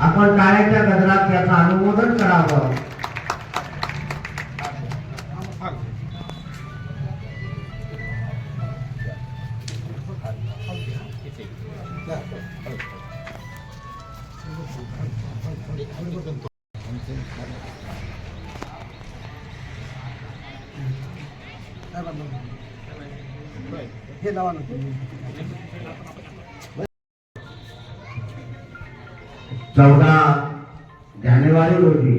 आपण टाळ्याच्या गजरात त्याचं अनुमोदन करावं. हे लावा ना चौदा जानेवारी रोजी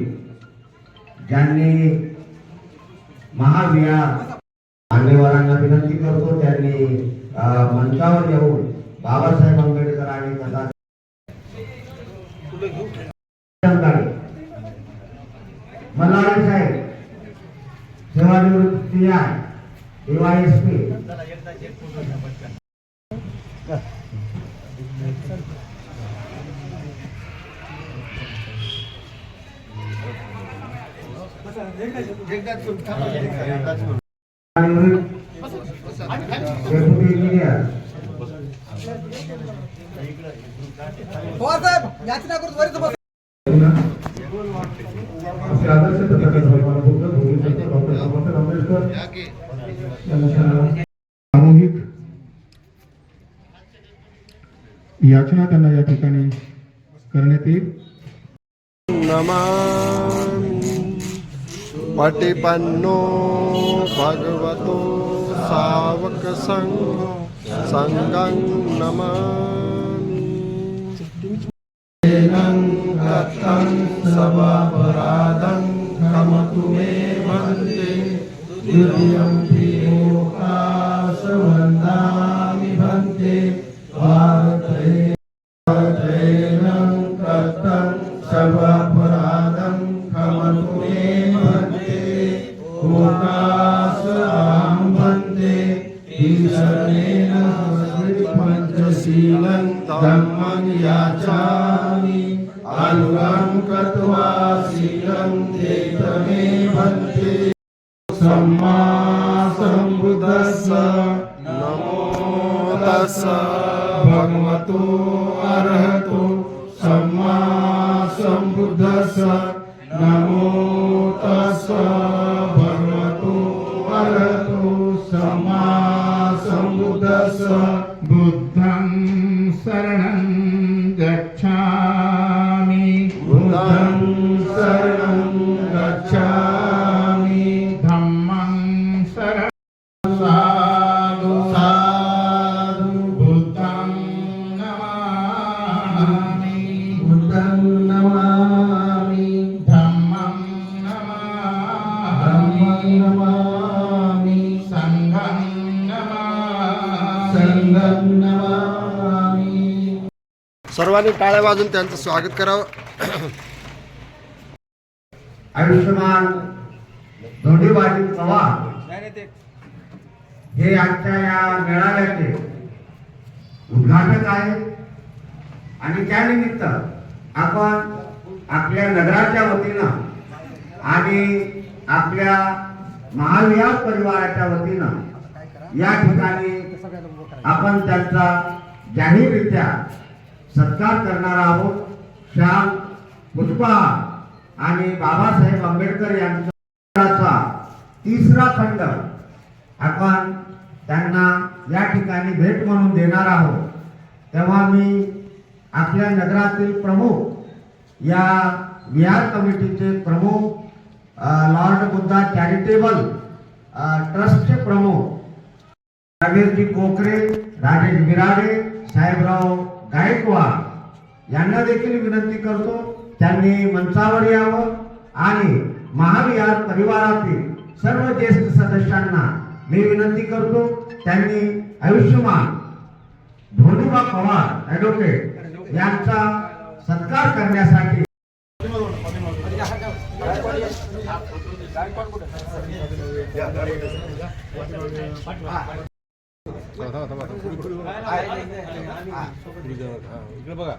ज्यांनी महाविहार मान्यवरांना विनंती करतो त्यांनी मंचावर येऊन बाबासाहेब आंबेडकर आणि कथा मल्हारी साहेब सेवानिवृत्ती आहे डीवायएसपी पवार साहेब याचना करून बस. सामूहिक याचना त्यांना या ठिकाणी करण्यात येईल. नमामि පටිපන්නෝ භගවතෝ සාවක සංඝෝ සංඝං නමාමි එනං අත්තං සවාපරාදං කමතු මේ මන්දේ දුරියම්පිය ईशनेन पञ्चशीलं धम्मं याचामि। अनुगं कृत्वा शीलं मे भन्ते सम्मा सम्बुद्धस्स नमो तस्स। भगवतो अर्हतो। सम्मा सम्बुद्धस्स बुद्धं शरणं गच्छामि। बुद्धं शरणं सर्वांनी टाळ्या वाजून त्यांचं स्वागत करावं. आयुष्यमान धोंडीबाजी पवार हे आजच्या या मेळाव्याचे उद्घाटक आहेत. आणि त्यानिमित्त आपण आपल्या नगराच्या वतीनं आणि आपल्या महाविहार परिवाराच्या वतीनं या ठिकाणी आपण त्यांचा जाहीररित्या सत्कार करणार आहोत. श्याम पुष्पहार आणि बाबासाहेब आंबेडकर यांचा तिसरा खंड आपण त्यांना या ठिकाणी भेट म्हणून देणार आहोत. तेव्हा मी आपल्या नगरातील प्रमुख या विहार कमिटीचे प्रमुख लॉर्ड बुद्धा चॅरिटेबल ट्रस्टचे प्रमुख रवीरजी कोकरे राजेश बिराडे साहेबराव गायकवाड यांना देखील विनंती करतो त्यांनी मंचावर यावं आणि महाविहार परिवारातील सर्व ज्येष्ठ सदस्यांना मी विनंती करतो त्यांनी आयुष्यमान धोनीबा पवार ॲडव्होकेट यांचा सत्कार करण्यासाठी इकडे बघा.